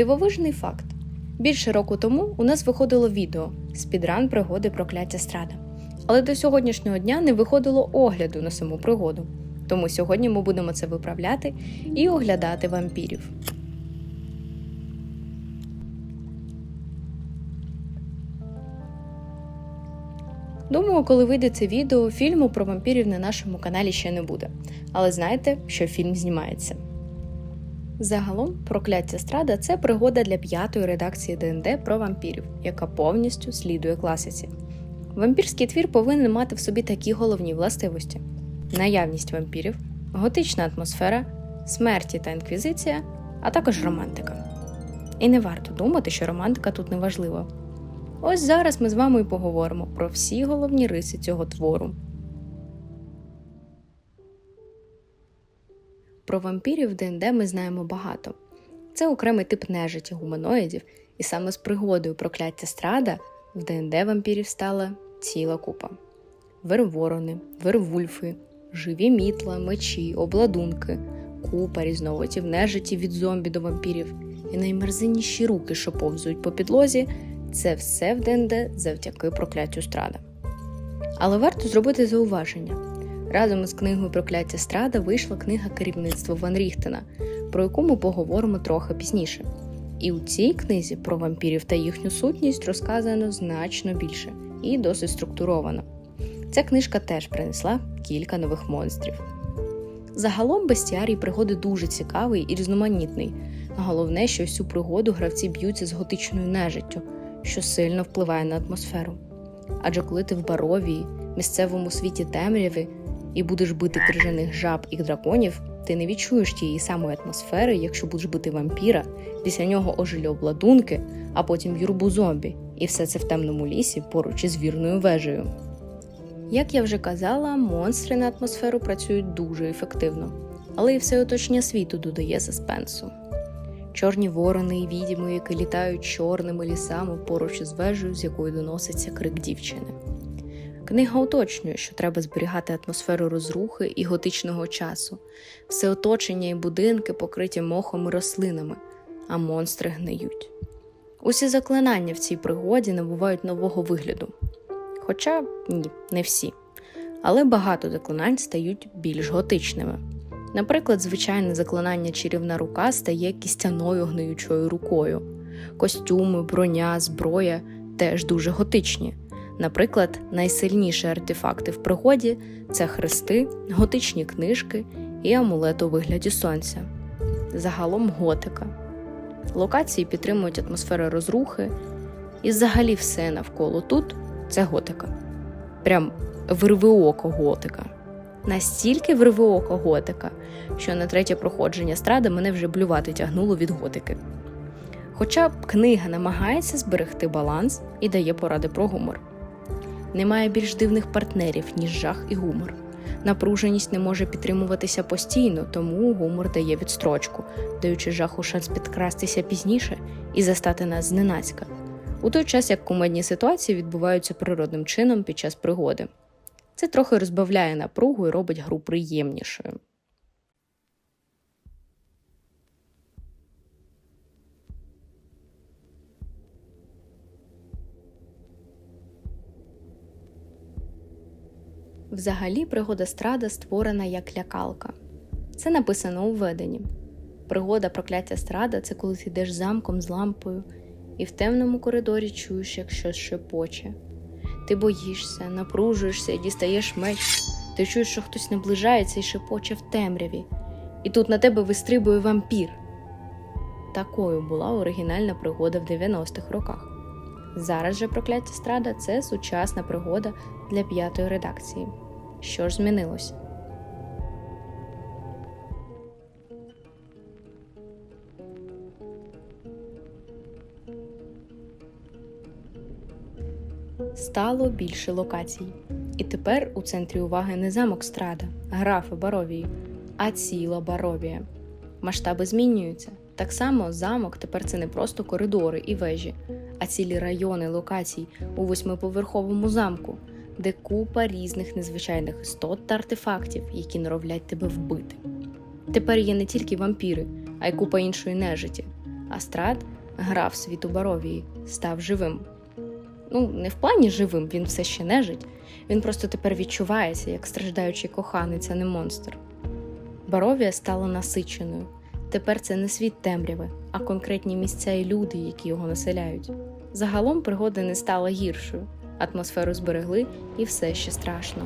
Дивовижний факт. Більше року тому у нас виходило відео Спідран пригоди прокляття страда. Але до сьогоднішнього дня не виходило огляду на саму пригоду. Тому сьогодні ми будемо це виправляти і оглядати вампірів. Думаю, коли вийде це відео, фільму про вампірів на нашому каналі ще не буде. Але знайте, що фільм знімається. Загалом, прокляття страда це пригода для п'ятої редакції ДНД про вампірів, яка повністю слідує класиці. Вампірський твір повинен мати в собі такі головні властивості: наявність вампірів, готична атмосфера, смерті та інквізиція, а також романтика. І не варто думати, що романтика тут не важлива. Ось зараз ми з вами і поговоримо про всі головні риси цього твору. Про вампірів в ДНД ми знаємо багато. Це окремий тип нежиті гуманоїдів, і саме з пригодою прокляття страда в ДНД вампірів стала ціла купа: верворони, вервульфи, живі мітла, мечі, обладунки, купа різновидів нежиті від зомбі до вампірів і наймерзинніші руки, що повзують по підлозі. Це все в ДНД завдяки прокляттю страда. Але варто зробити зауваження. Разом із книгою Прокляття страда вийшла книга керівництва Ван Ріхтена, про яку ми поговоримо трохи пізніше. І у цій книзі про вампірів та їхню сутність розказано значно більше і досить структуровано. Ця книжка теж принесла кілька нових монстрів. Загалом бестіарій пригоди дуже цікавий і різноманітний. Головне, що всю пригоду гравці б'ються з готичною нежиттю, що сильно впливає на атмосферу. Адже коли ти в Баровії, місцевому світі темряви, і будеш бити крижаних жаб і драконів, ти не відчуєш тієї самої атмосфери, якщо будеш бити вампіра, після нього ожилі обладунки, а потім юрбу зомбі, і все це в темному лісі поруч із вірною вежею. Як я вже казала, монстри на атмосферу працюють дуже ефективно, але і все оточення світу додає суспенсу. Чорні ворони і відьми, які літають чорними лісами поруч із вежею, з якої доноситься крик дівчини. Книга уточнює, що треба зберігати атмосферу розрухи і готичного часу, все оточення і будинки покриті мохом і рослинами, а монстри гниють. Усі заклинання в цій пригоді набувають нового вигляду. Хоча ні, не всі. Але багато заклинань стають більш готичними. Наприклад, звичайне заклинання чарівна рука стає кістяною гниючою рукою. Костюми, броня, зброя теж дуже готичні. Наприклад, найсильніші артефакти в пригоді це хрести, готичні книжки і амулет у вигляді сонця. Загалом готика. Локації підтримують атмосферу розрухи, і взагалі все навколо тут це готика. Прям вирвиоко готика. Настільки вирвиоко готика, що на третє проходження стради мене вже блювати тягнуло від готики. Хоча книга намагається зберегти баланс і дає поради про гумор. Немає більш дивних партнерів, ніж жах і гумор. Напруженість не може підтримуватися постійно, тому гумор дає відстрочку, даючи жаху шанс підкрастися пізніше і застати нас зненацька, у той час як кумедні ситуації відбуваються природним чином під час пригоди. Це трохи розбавляє напругу і робить гру приємнішою. Взагалі, пригода страда створена як лякалка. Це написано у введенні. Пригода прокляття страда це коли ти йдеш замком з лампою і в темному коридорі чуєш, як щось шепоче. Ти боїшся, напружуєшся і дістаєш меч. Ти чуєш, що хтось наближається і шепоче в темряві, і тут на тебе вистрибує вампір. Такою була оригінальна пригода в 90-х роках. Зараз же прокляття страда це сучасна пригода для п'ятої редакції. Що ж змінилось? Стало більше локацій. І тепер у центрі уваги не замок страда, графи Баровії, а ціла Баровія. Масштаби змінюються. Так само замок тепер це не просто коридори і вежі, а цілі райони локацій у восьмиповерховому замку, де купа різних незвичайних істот та артефактів, які норовлять тебе вбити. Тепер є не тільки вампіри, а й купа іншої нежиті. а страт грав світу Баровії, став живим. Ну, не в плані живим, він все ще нежить. Він просто тепер відчувається, як страждаючий коханець, а не монстр. Баровія стала насиченою. Тепер це не світ темряви, а конкретні місця і люди, які його населяють. Загалом пригода не стала гіршою, атмосферу зберегли і все ще страшно.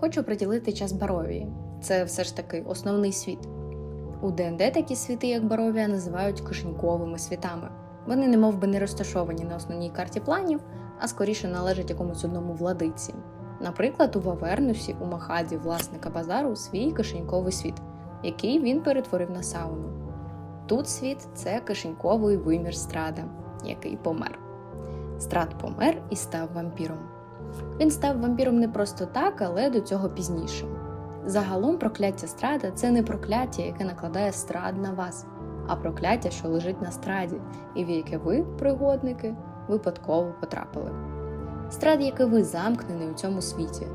Хочу приділити час Баровії. Це все ж таки основний світ. У ДНД такі світи, як Баровія, називають кишеньковими світами. Вони не би не розташовані на основній карті планів, а скоріше належать якомусь одному владиці. Наприклад, у Вавернусі у Махаді власника базару свій кишеньковий світ, який він перетворив на сауну. Тут світ це кишеньковий вимір страда, який помер. Страд помер і став вампіром. Він став вампіром не просто так, але до цього пізніше. Загалом прокляття страда це не прокляття, яке накладає страд на вас, а прокляття, що лежить на страді, і в яке ви, пригодники, випадково потрапили. Страд, як і ви, замкнений у цьому світі.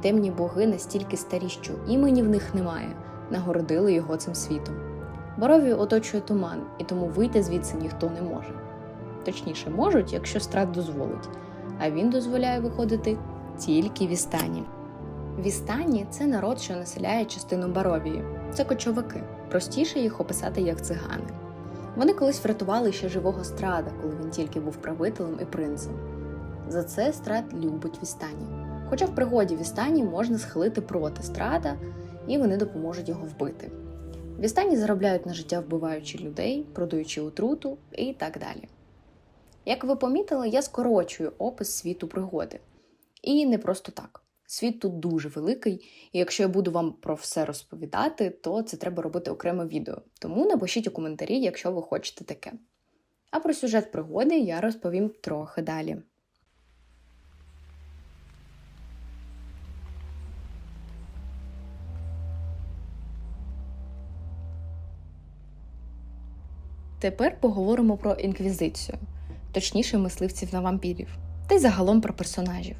Темні боги настільки старі, що імені в них немає, нагородили його цим світом. Борові оточує туман, і тому вийти звідси ніхто не може. Точніше, можуть, якщо страд дозволить, а він дозволяє виходити тільки в Істані. Вістані це народ, що населяє частину Баровії. Це кочовики. Простіше їх описати як цигани. Вони колись врятували ще живого страда, коли він тільки був правителем і принцем. За це страд любить Вістані. Хоча в пригоді Вістані можна схилити проти страда, і вони допоможуть його вбити. Вістані заробляють на життя, вбиваючи людей, продаючи отруту і так далі. Як ви помітили, я скорочую опис світу пригоди. І не просто так. Світ тут дуже великий, і якщо я буду вам про все розповідати, то це треба робити окреме відео. Тому напишіть у коментарі, якщо ви хочете таке. А про сюжет пригоди я розповім трохи далі. Тепер поговоримо про інквізицію, точніше, мисливців на вампірів, та й загалом про персонажів.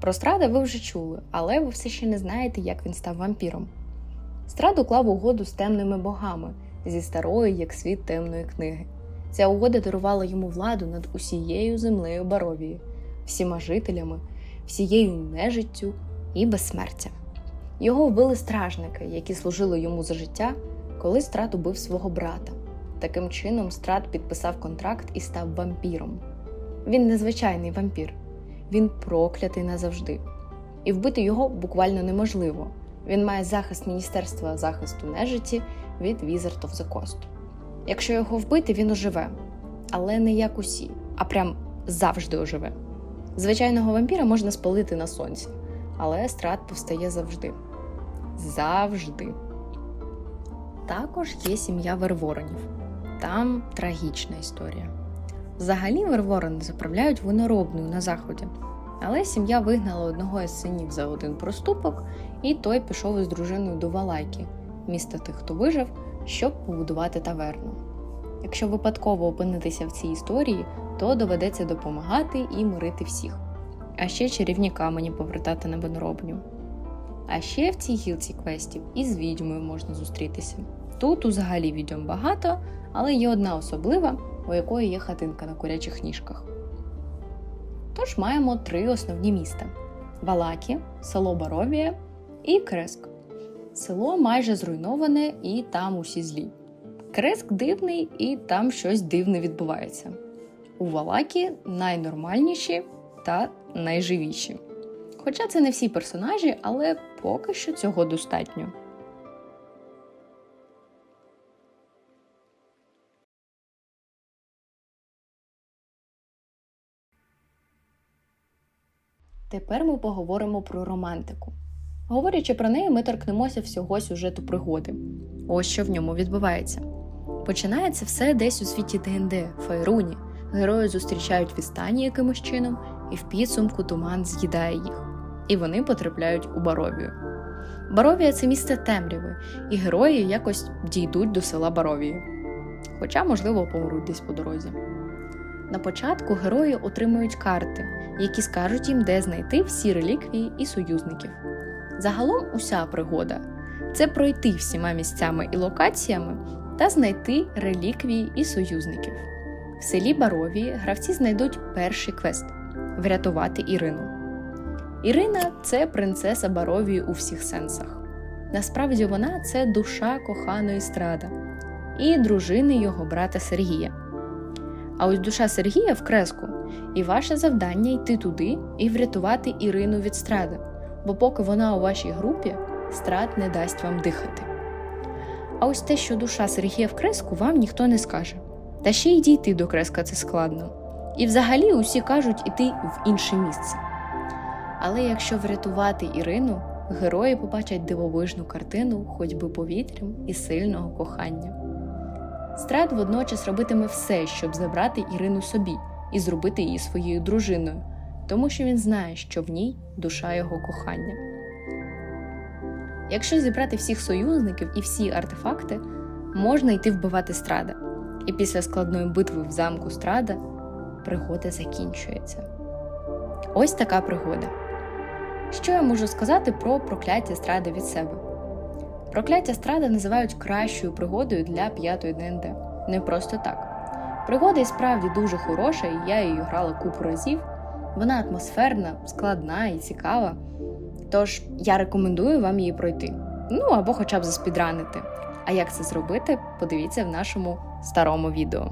Про Страда ви вже чули, але ви все ще не знаєте, як він став вампіром. Страд уклав угоду з темними богами зі старої, як світ темної книги. Ця угода дарувала йому владу над усією землею Баровії, всіма жителями, всією нежиттю і безсмертя. Його вбили стражники, які служили йому за життя, коли Страд убив свого брата. Таким чином, Страд підписав контракт і став вампіром. Він незвичайний вампір він проклятий назавжди. І вбити його буквально неможливо. Він має захист Міністерства захисту нежиті від Wizard of the Coast. Якщо його вбити, він оживе. Але не як усі, а прям завжди оживе. Звичайного вампіра можна спалити на сонці, але страт повстає завжди. Завжди. Також є сім'я Верворонів. Там трагічна історія. Взагалі верворони заправляють виноробною на заході, але сім'я вигнала одного із синів за один проступок, і той пішов із дружиною до Валайки, міста тих, хто вижив, щоб побудувати таверну. Якщо випадково опинитися в цій історії, то доведеться допомагати і мирити всіх, а ще чарівні камені повертати на виноробню. А ще в цій гілці квестів із відьмою можна зустрітися. Тут взагалі відьом багато, але є одна особлива у якої є хатинка на курячих ніжках. Тож маємо три основні міста: Валакі, село Баровія і Креск. Село майже зруйноване і там усі злі. Креск дивний і там щось дивне відбувається. У Валакі найнормальніші та найживіші. Хоча це не всі персонажі, але поки що цього достатньо. Тепер ми поговоримо про романтику. Говорячи про неї, ми торкнемося всього сюжету пригоди. Ось що в ньому відбувається. Починається все десь у світі ДНД, Файруні. Герої зустрічають відстані якимось чином, і в підсумку туман з'їдає їх. І вони потрапляють у Баровію. Баровія це місце темряви, і герої якось дійдуть до села Баровії. Хоча, можливо, помруть десь по дорозі. На початку герої отримують карти, які скажуть їм, де знайти всі реліквії і союзників. Загалом уся пригода це пройти всіма місцями і локаціями та знайти реліквії і союзників. В селі Баровії гравці знайдуть перший квест врятувати Ірину. Ірина це принцеса Баровії у всіх сенсах. Насправді вона це душа коханої страда і дружини його брата Сергія. А ось душа Сергія в креску, і ваше завдання йти туди і врятувати Ірину від стради, бо поки вона у вашій групі, страд не дасть вам дихати. А ось те, що душа Сергія в креску, вам ніхто не скаже. Та ще й дійти до креска це складно. І взагалі усі кажуть іти в інше місце. Але якщо врятувати Ірину, герої побачать дивовижну картину ходьби повітрям і сильного кохання. Страт водночас робитиме все, щоб забрати Ірину собі і зробити її своєю дружиною, тому що він знає, що в ній душа його кохання. Якщо зібрати всіх союзників і всі артефакти, можна йти вбивати страда. І після складної битви в замку страда пригода закінчується. Ось така пригода. Що я можу сказати про прокляття стради від себе? Прокляття стради називають кращою пригодою для п'ятої ДНД. Не просто так. Пригода і справді дуже хороша, і я її грала купу разів. Вона атмосферна, складна і цікава. Тож я рекомендую вам її пройти. Ну або хоча б заспідранити. А як це зробити, подивіться в нашому старому відео.